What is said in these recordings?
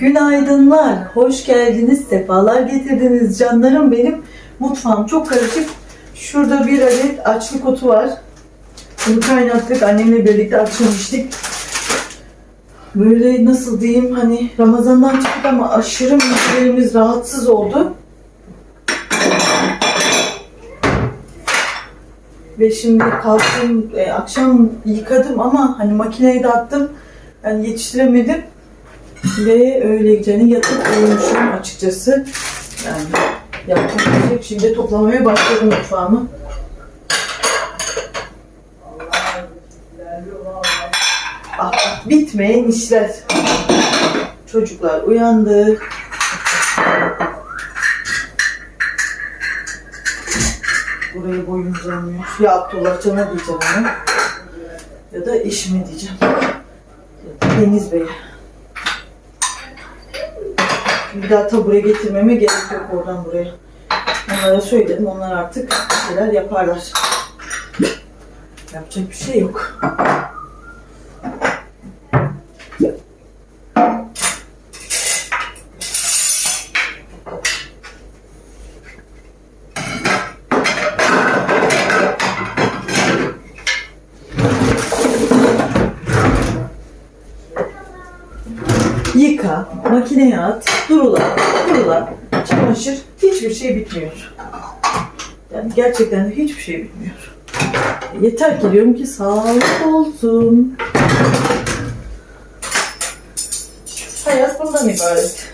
Günaydınlar, hoş geldiniz, sefalar getirdiniz canlarım benim. Mutfağım çok karışık. Şurada bir adet açlık otu var. Bunu kaynattık, annemle birlikte akşam. Böyle nasıl diyeyim hani Ramazan'dan çıktık ama aşırı müşterimiz rahatsız oldu. Ve şimdi kalktım, e, akşam yıkadım ama hani makineye de attım. Yani yetiştiremedim. Ve öyle gecenin yatıp uyumuşum açıkçası. Yani yapacak bir şey. Şimdi toplamaya başladım mutfağımı. Ah, ah, bitmeyen işler. Çocuklar uyandı. Buraya boyum uzanmıyor. Ya Abdullah Can'a diyeceğim onu. Ya da eşime diyeceğim. Deniz Bey'e. Bir daha tabure getirmeme gerek yok oradan buraya. Onlara söyledim. Onlar artık bir şeyler yaparlar. Yapacak bir şey yok. Yıka, makineye at, durula, durula, çamaşır, hiçbir şey bitmiyor. Yani gerçekten de hiçbir şey bitmiyor. Yeter ki diyorum ki sağlık olsun. Hayat bundan ibaret.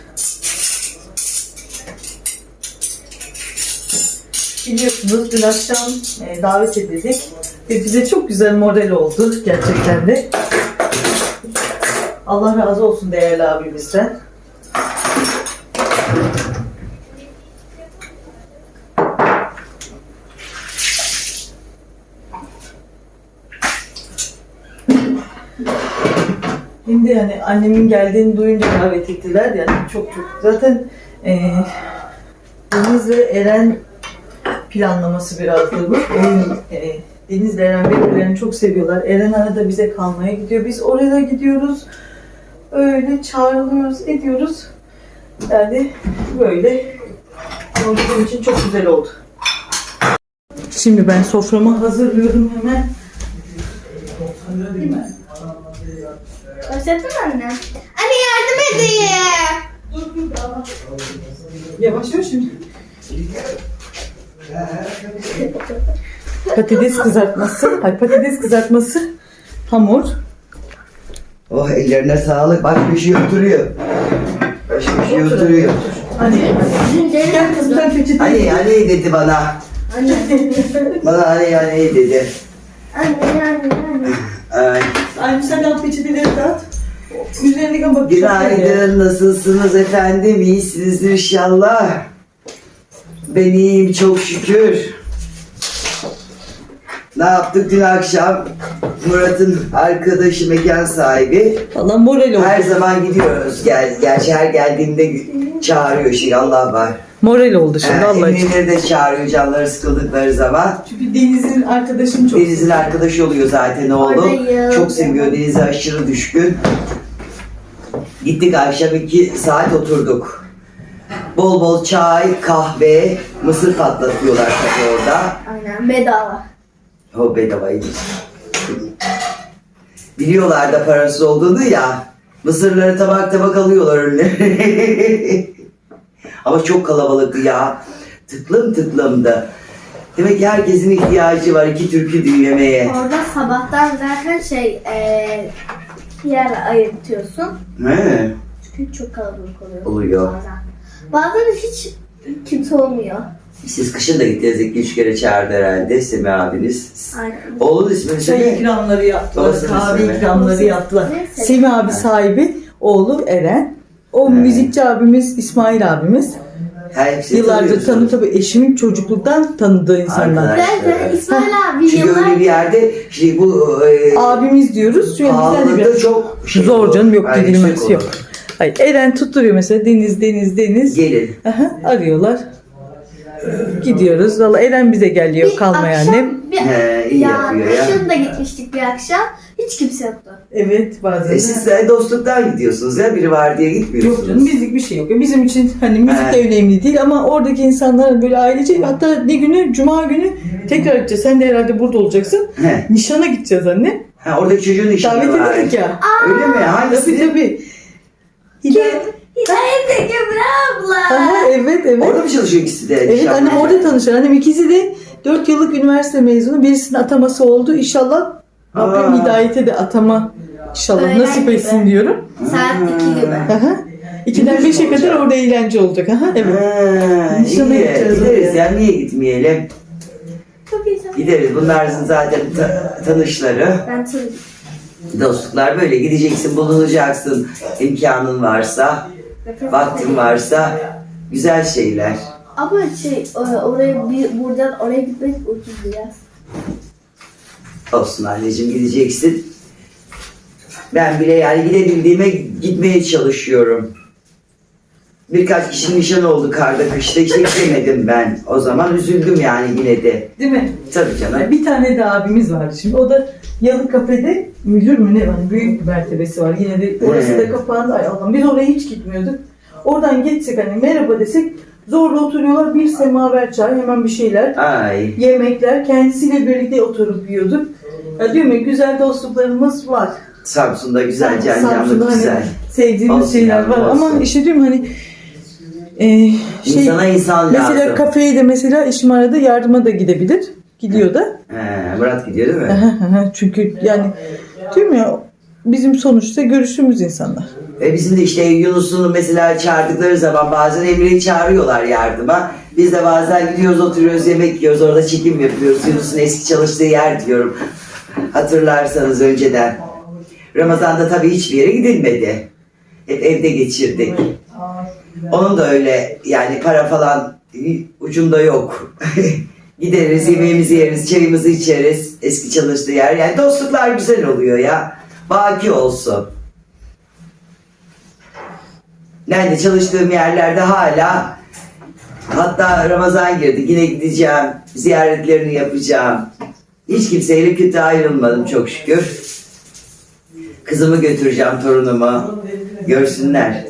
Biliyorsunuz dün akşam e, davet edildik ve bize çok güzel model oldu gerçekten de. Allah razı olsun değerli abimizden. Şimdi yani annemin geldiğini duyunca davet ettiler yani çok çok zaten e, Deniz ve Eren planlaması birazdır bu. Oyun, e, Deniz ile Eren birbirlerini çok seviyorlar. Eren arada bize kalmaya gidiyor. Biz oraya gidiyoruz. Öyle çağrılıyoruz, ediyoruz. Yani böyle ama için çok güzel oldu. Şimdi ben soframı hazırlıyorum hemen. Başlattın mı anne? Anne yardım edeyim. Yavaş yavaş şimdi. Patates kızartması, ay patates kızartması, hamur. Oh ellerine sağlık. Bak bir şey oturuyor. Baş bir şey oturuyor. Hani, gel kızım peçete. Hani hani dedi bana. Anne. Bana hani hani dedi. Anne anne anne. Ay, Ay sen al peçeteleri dağıt. Üzerine bak. Günaydın. Nasılsınız efendim? İyisinizdir inşallah. Ben iyiyim çok şükür. Ne yaptık dün akşam? Murat'ın arkadaşı mekan sahibi. Valla moral oldu. Her zaman gidiyoruz. Gel, gerçi her geldiğimde çağırıyor şey Allah var. Moral oldu şimdi Ee, Allah için. De çağırıyor canları sıkıldıkları zaman. Çünkü Deniz'in arkadaşım çok Deniz'in arkadaşı oluyor zaten oğlu. Oradayım. Çok seviyor Deniz'e aşırı düşkün. Gittik akşam iki saat oturduk. Bol bol çay, kahve, mısır patlatıyorlar tabii orada. Aynen bedava. O bedavaydı. Biliyorlar da parasız olduğunu ya. Mısırları tabak tabak alıyorlar önüne. Ama çok kalabalıktı ya. Tıklım tıklımdı. Demek ki herkesin ihtiyacı var iki türkü dinlemeye. Orada sabahtan zaten şey eee yer ayırtıyorsun. He. Çünkü çok kalabalık oluyor. Oluyor. Bazen. Bazen hiç kimse olmuyor. Siz kışın da gittiniz iki üç kere çağırdı herhalde Semih abiniz. Aynen. Oğlun ismini Çay söyle. ikramları yaptılar, kahve ikramları yaptılar. Neyse. Semih abi sahibi, oğlu Eren. O Evet. müzikçi abimiz İsmail abimiz. Hepsini Yıllardır tanıyorsun. tanı tabii eşimin çocukluktan tanıdığı insanlar. Zaten İsmail abi Çünkü öyle bir yerde şey bu e, Abimiz diyoruz. Çünkü bizden de biraz çok şey zor olur. canım yok Ay, gidilmez yüksek yok. Hayır, Eren tutturuyor mesela Deniz Deniz Deniz. Gelin. Aha, arıyorlar. Gidiyoruz. Valla Eren bize geliyor Bir kalmaya akşam annem. Bir, He, iyi ya yapıyor ya. da gitmiştik bir akşam. Hiç kimse yoktu. Evet bazen. E siz de dostluktan gidiyorsunuz ya. Biri var diye Yok gitmiyorsunuz. canım bizlik bir şey yok. Bizim için hani müzik de önemli değil ama oradaki insanlar böyle ailece hatta ne günü? Cuma günü tekrar gideceğiz. Sen de herhalde burada olacaksın. He. Nişana gideceğiz anne. Ha, oradaki çocuğun işi Davet var. edildik ya. Öyle mi? Tabii Hangisi? tabii. Hidayet. Hidayet Kübra abla. Aha, evet evet. Orada mı çalışıyor ikisi de? Evet nişanlı? annem orada tanışır. Annem ikisi de 4 yıllık üniversite mezunu. Birisinin ataması oldu. İnşallah Rabbim hidayete de atama inşallah Öğrenci nasip de. etsin diyorum. Saat 2 gibi. Aha. 2'den 5'e kadar orada eğlence olacak. Aha, evet. Ha, Nişana iyi. gideceğiz Gideriz ya. Niye gitmeyelim? Çok iyi. Gideriz. Bunlar zaten ta- tanışları. Ben tanıdım. Dostluklar böyle gideceksin, bulunacaksın. imkanın varsa, vaktin varsa güzel şeyler. Ama şey oraya bir buradan oraya gitmek ucuz biraz. Olsun anneciğim gideceksin. Ben bile yani gidebildiğime gitmeye çalışıyorum. Birkaç kişi nişan oldu karda kışta işte gidemedim ben. O zaman üzüldüm yani yine de. Değil mi? Tabii canım. Bir tane de abimiz vardı şimdi. O da Yalı Kafede müdür mü ne var? Büyük bir mertebesi var. Yine de orası da kapandı. Ay Allah'ım biz oraya hiç gitmiyorduk. Oradan geçsek hani merhaba desek zorla oturuyorlar. Bir semaver çay hemen bir şeyler. Ay. Yemekler kendisiyle birlikte oturup yiyorduk. Ya diyorum ya güzel dostluklarımız var. Samsun'da güzel, can Samsun'da canlı hani güzel. sevdiğimiz Olsun şeyler yavrum, var olsun. ama işte diyorum hani e, şey İnsana insan mesela lazım. kafeye de mesela işim arada yardıma da gidebilir. Gidiyor da. He, Murat gidiyor değil mi? Çünkü yani diyorum ya bizim sonuçta görüştüğümüz insanlar. Ve bizim de işte Yunus'un mesela çağırdıkları zaman bazen Emre'yi çağırıyorlar yardıma. Biz de bazen gidiyoruz oturuyoruz yemek yiyoruz orada çekim yapıyoruz. Yunus'un eski çalıştığı yer diyorum. Hatırlarsanız önceden. Ramazan'da tabii hiçbir yere gidilmedi. Hep evde geçirdik. Onun da öyle yani para falan ucunda yok. Gideriz yemeğimizi yeriz, çayımızı içeriz. Eski çalıştığı yer. Yani dostluklar güzel oluyor ya. Baki olsun. Ben de çalıştığım yerlerde hala hatta Ramazan girdi yine gideceğim ziyaretlerini yapacağım. Hiç kimseyle kötü ayrılmadım çok şükür. Kızımı götüreceğim torunumu görsünler.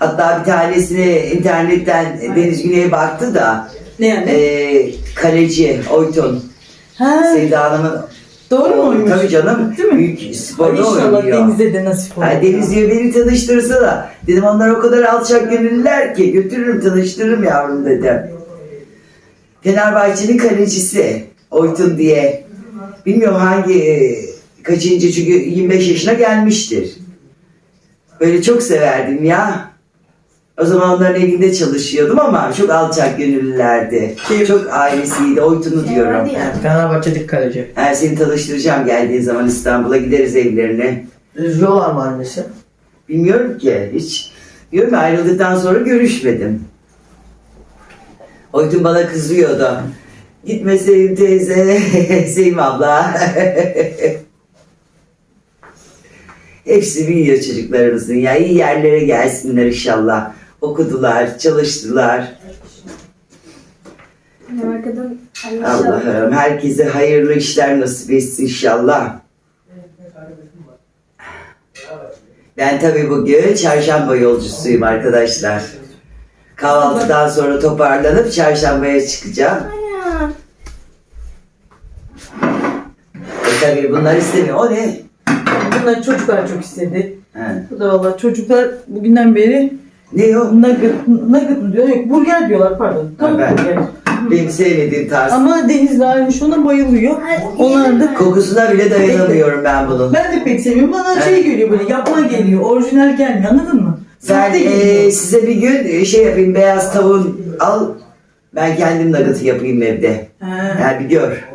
Hatta bir tanesini internetten Deniz Güney'e baktı da Ne yani? eee, kaleci Oytun ha, Sevda Hanım'ın doğru mu oymuş? Tabii canım. Değil mi? Büyük Ay sporda İnşallah oynuyor. denize de nasip olur. Ha, Deniz diyor beni tanıştırsa da. Dedim onlar o kadar alçak gönüllüler ki götürürüm tanıştırırım yavrum dedim. Fenerbahçe'nin kalecisi Oytun diye. Bilmiyorum hangi e, kaçıncı çünkü 25 yaşına gelmiştir. Böyle çok severdim ya. O zaman onların evinde çalışıyordum ama çok alçak gönüllülerdi. Kim? Çok ailesiydi. Oytun'u Şey diyorum. vardı ya. Fenerbahçe'deki kaleci. Ben seni tanıştıracağım geldiğin zaman İstanbul'a gideriz evlerine. Üzüyorlar mı annesi? Bilmiyorum ki hiç. Diyorum ya ayrıldıktan sonra görüşmedim. Oytun bana kızıyordu. Gitme Sevim teyze, Sevim abla. Hepsi büyüyor çocuklarımızın ya. iyi yerlere gelsinler inşallah. Okudular, çalıştılar. Allah'ım herkese hayırlı işler nasip etsin inşallah. Ben tabii bugün çarşamba yolcusuyum arkadaşlar. Kahvaltıdan sonra toparlanıp çarşambaya çıkacağım. E tabii bunlar istemiyor. O ne? Bunları çocuklar çok istedi. Ha. Bu da valla çocuklar bugünden beri Ne o? nugget, nugget mı diyor? Yok burger diyorlar pardon. Tavuk ben- burger. Benim sevmediğim tarz. Ama Denizli Aymış ona bayılıyor. Ay, Onlar da Kokusuna bile dayanamıyorum ben bunun. ben de pek seviyorum. Bana Evet. şey geliyor böyle yapma geliyor. Orijinal gelmiyor anladın mı? Ben Sahte e, size bir gün e, şey yapayım beyaz tavuğun al. Ben kendim nugget'ı yapayım evde. Ha. Yani bir gör.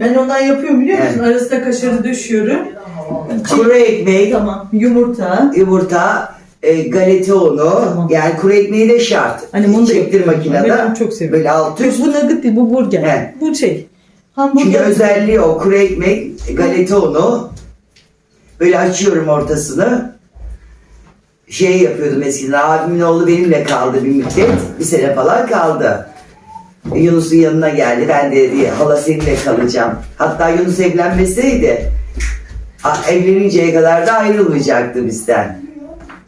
Ben ondan yapıyorum biliyor musun? Evet. Arasına kaşarı döşüyorum. Kuru ekmek, Tamam. Yumurta. yumurta, e, galeta unu, Tamam. yani kuru ekmeği de şart. Hani bunu da Çektir makinede. Ben onu çok seviyorum. Böyle alt üst. bu nugget değil bu burger. Evet. Bu şey. Çünkü Hamburger. özelliği o kuru ekmek, galeta unu. Böyle açıyorum ortasını. Şey yapıyordum eskiden. Abimin oğlu benimle kaldı bir müddet. Bir sene falan kaldı. Yunus'un yanına geldi. Ben de dedi hala seninle kalacağım. Hatta Yunus evlenmeseydi evleninceye kadar da ayrılmayacaktı bizden.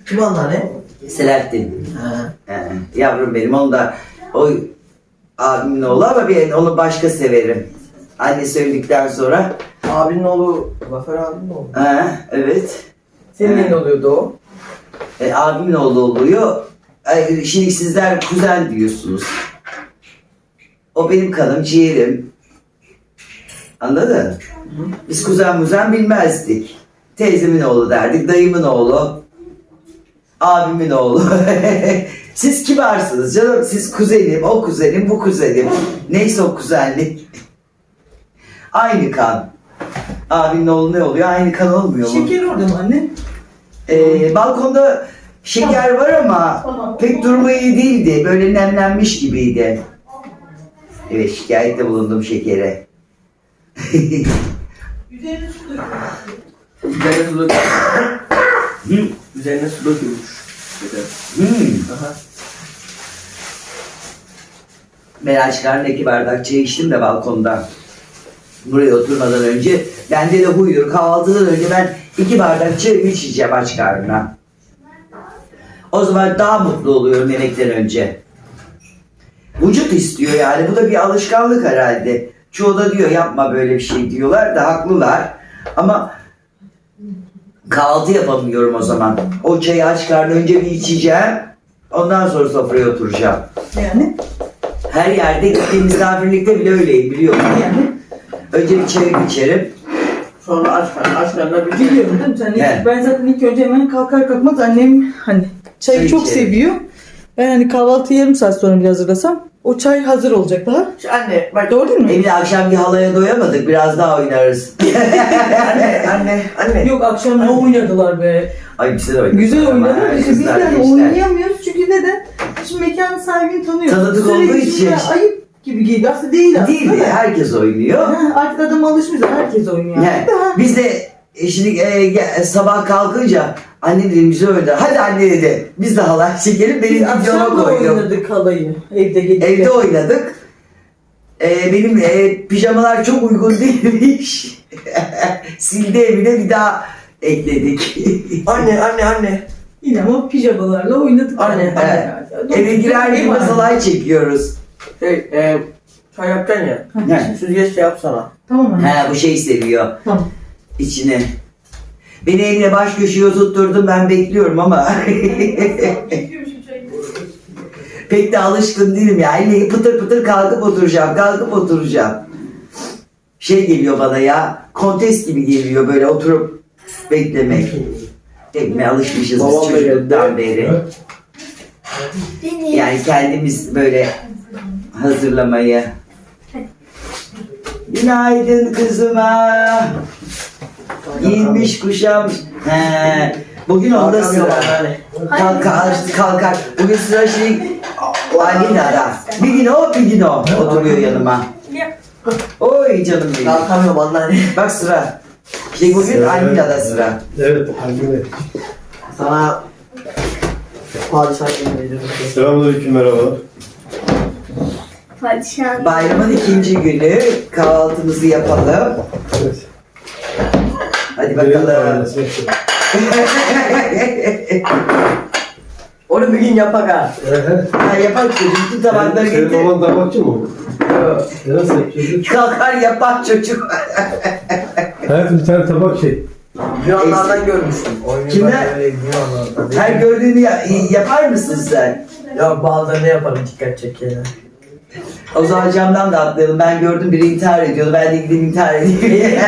Kim anneanne? Selahattin. Ha. Ee, yavrum benim onu da o abimin oğlu ama ben onu başka severim. Anne söyledikten sonra Abinin oğlu Zafer abinin oğlu. ha, evet Senin neyin oluyordu o? e, abimin oğlu oluyor. Ay, Şimdi sizler kuzen diyorsunuz. O benim kanım ciğerim. Anladın? Biz kuzen muzen bilmezdik. Teyzemin oğlu derdik, dayımın oğlu, abimin oğlu. Siz kibarsınız canım. Siz kuzenim, o kuzenim, bu kuzenim. Neyse o kuzenlik. Aynı kan. Abinin oğlu ne oluyor? Aynı kan olmuyor mu? Şeker orada mı anne? Ee, balkonda şeker var ama pek durumu iyi değildi. Böyle nemlenmiş gibiydi. Evet şikayette bulundum şekere. Üzerine su döküyor. Üzerine su dökülmüş. Üzerine su dökülmüş. Hmm. Aha. Ben aç karnına iki bardak çay içtim de balkonda. Buraya oturmadan önce. Bende de huydur. Kahvaltıdan önce ben iki bardak çay içeceğim aç karnına. O zaman daha mutlu oluyorum yemekten önce. Vücut istiyor yani. Bu da bir alışkanlık herhalde. Çoğu da diyor yapma böyle bir şey diyorlar da haklılar. Ama kahvaltı yapamıyorum o zaman. O çayı aç karnına önce bir içeceğim. Ondan sonra sofraya oturacağım. Yani? Her yerde gittiğim misafirlikte bile öyleyim biliyor musun? Yani? Önce bir çayımı içerim. Sonra aç karnına aç karnına bir Biliyorum değil mi? Sen He. ben zaten ilk önce hemen kalkar kalkmaz annem hani çayı Çay çok içerim. seviyor. Ben hani kahvaltı yarım saat sonra bile hazırlasam o çay hazır olacak daha. Anne bak. Doğru değil mi? Evde akşam bir halaya doyamadık. Biraz daha oynarız. anne anne anne. Yok akşam ne oynadılar be. Ay güzel oynadık. Güzel oynadılar. İşte biz de gençler. oynayamıyoruz çünkü neden? Şimdi mekanın sahibini tanıyoruz. Tanıdık olduğu için. Ayıp gibi geliyor. Aslında değil aslında. Değil da. herkes oynuyor. Ha, Artık adam alışmış. Herkes oynuyor. Ha. Biz de e, şimdi e, sabah kalkınca anne dedim bize öyle. Hadi anne dedi. Biz de halay çekelim. Biz Benim videoma akşam da koydum. oynadık halayı. Evde gelip. Evde oynadık. Ee, benim e, pijamalar çok uygun değilmiş. Sildi evine bir daha ekledik. Anne anne anne. Yine ama pijamalarla oynadık. Anne. Doğru. Eve girer anne. halay çekiyoruz. Şey e, çay yapacaksın ya. He. Süzgeç şey yapsana. Tamam anne. He bu şeyi seviyor Tamam. içine. Beni eline baş köşeye tutturdum ben bekliyorum ama pek de alışkın değilim ya. Elle pıtır pıtır kalkıp oturacağım, kalkıp oturacağım. Şey geliyor bana ya, kontes gibi geliyor böyle oturup beklemek. Hepime alışmışız Babam biz çocukluktan beri. Yani kendimiz böyle hazırlamayı. Günaydın kızıma. Giyinmiş kuşam. He. Bugün onda sıra. anneanne. Kalkar, kalkar. Bugün sıra şey Alina'da. Bir gün o, bir gün o oturuyor yanıma. Oy canım benim. Kalkamıyorum anneanne. Bak sıra. İşte bugün. Alina'da sıra. Evet, Halime. Sana padişah göndereceğim. Selamünaleyküm, merhabalar. padişahım. Bayramın ikinci günü kahvaltımızı yapalım. Evet. Hadi bakalım. Onu bir gün yapak ha. Ha, yapar çocuk tüm tabakları Senin getir. baban tabakçı mı? Nasıl çocuk? Kalkar yapar çocuk. Hayatım bir tane tabak şey. Yunanlardan görmüştüm. Oyunu Kimler? Her gördüğünü ya- yapar mısın sen? Ya bazılarını yaparım dikkat çek yani. O zaman camdan da atlayalım. Ben gördüm biri intihar ediyordu. Ben de gideyim intihar edeyim.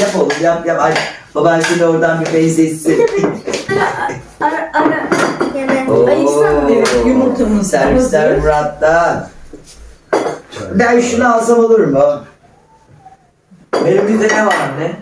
yap oğlum yap yap. Ay, baban şimdi oradan bir benzetsin. Ara ara. Yani Oo, ayıksana. Evet, yumurtamız Servisler hazır. Murat'tan. Ben şunu alsam olur mu? Benim bizde ne var anne?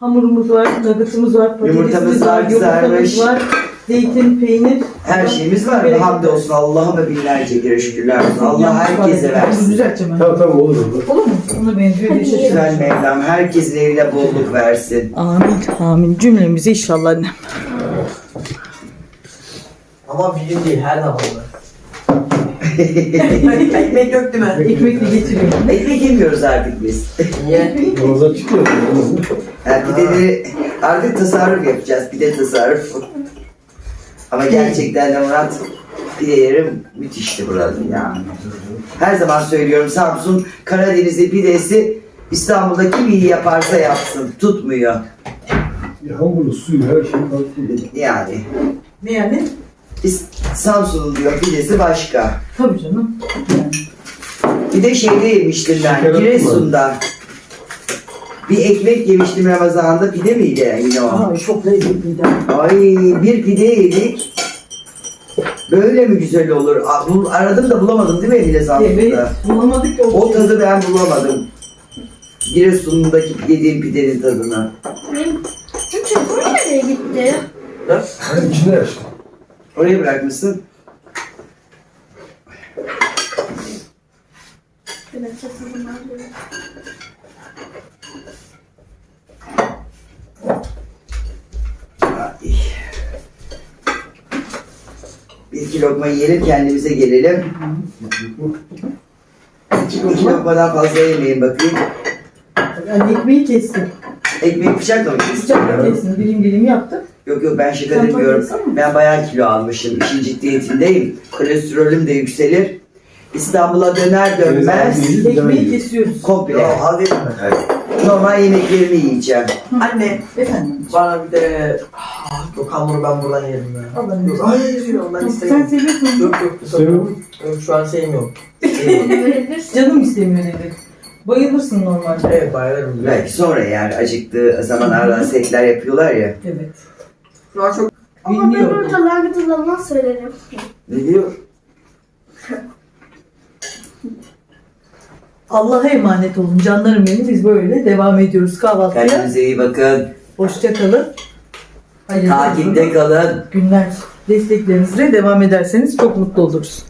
Hamurumuz var, nuggetımız var, patatesimiz Yumurtamız var, var, yumurtamız kızarmış. var, zeytin, peynir. Her şeyimiz var. Bereket Hamdolsun Allah'ıma binlerce kere şükürler olsun. Allah herkese versin. Düzelteceğim ben. Tamam tamam olur olur. Olur mu? Ona benziyor diye Güzel. Mevlam herkesin evine bolluk versin. Amin, amin. Cümlemize inşallah annem. Ama bir gün değil her zaman var. Ekmek yok değil mi? Ekmekle getiriyorum. Ekmek yemiyoruz artık biz. Niye? Ramazan çıkıyor. Yani pideleri artık tasarruf yapacağız. Pide tasarruf. Ama gerçekten de Murat pidelerim müthişti buranın ya. Her zaman söylüyorum Samsun Karadenizli pidesi İstanbul'da kim iyi yaparsa yapsın. Tutmuyor. Ya hamuru, suyu, her şey farklı. Yani. Ne yani? Biz Samsun'un diyor pidesi başka. Tabii canım. Yani. Bir de şeyde yemiştim ben. Giresun'da. Bir ekmek yemiştim Ramazan'da. Pide miydi yine o? Ay çok lezzetliydi. Ay bir pide yedik. Böyle mi güzel olur? Aa, bul- Aradım da bulamadım değil mi Emine Evet. Samsun'da? Bulamadık ya. O tadı ben bulamadım. Giresun'daki yediğim pidenin tadını. Benim, benim telefonum nereye gitti? Hani içinde yaşlı. Oraya bırakmışsın. Ben sesimi alıyorum. Ay. Bir iki lokma yiyelim kendimize gelelim. İki, iki lokmadan fazla yemeyin bakayım. Yani ekmeği kestim. Ekmek bıçakla mı kestin? Bıçakla kestim. Dilim dilim yaptım. Yok yok ben şaka Sen demiyorum. Ben bayağı kilo almışım. İşin ciddiyetindeyim. Kolesterolüm de yükselir. İstanbul'a döner dönmez Ekmeği kesiyoruz. komple Yo alayım mı? Normal yemeklerimi yiyeceğim. Anne Efendim. bana bir de ah, yok hamuru ben buradan yerim ya. Allah'ım. Yok hayır ondan Sen istemiyorum. seviyorsun. Yok yok Seviyorum. Yok, şu an sevmiyorum. Canım istemiyor dedi. Bayılırsın normalde. evet bayılırım. Belki sonra yani acıktığı zaman aradan setler yapıyorlar ya. Evet. Şu an çok Ama ben Bilmiyorum. burada langırt zaman söylerim. Ne diyor? Allah'a emanet olun canlarım benim. Biz böyle devam ediyoruz kahvaltıya. Kendinize iyi bakın. Hoşça kalın. Hayırlı Takipte kalın. günler. Desteklerinizle devam ederseniz çok mutlu oluruz.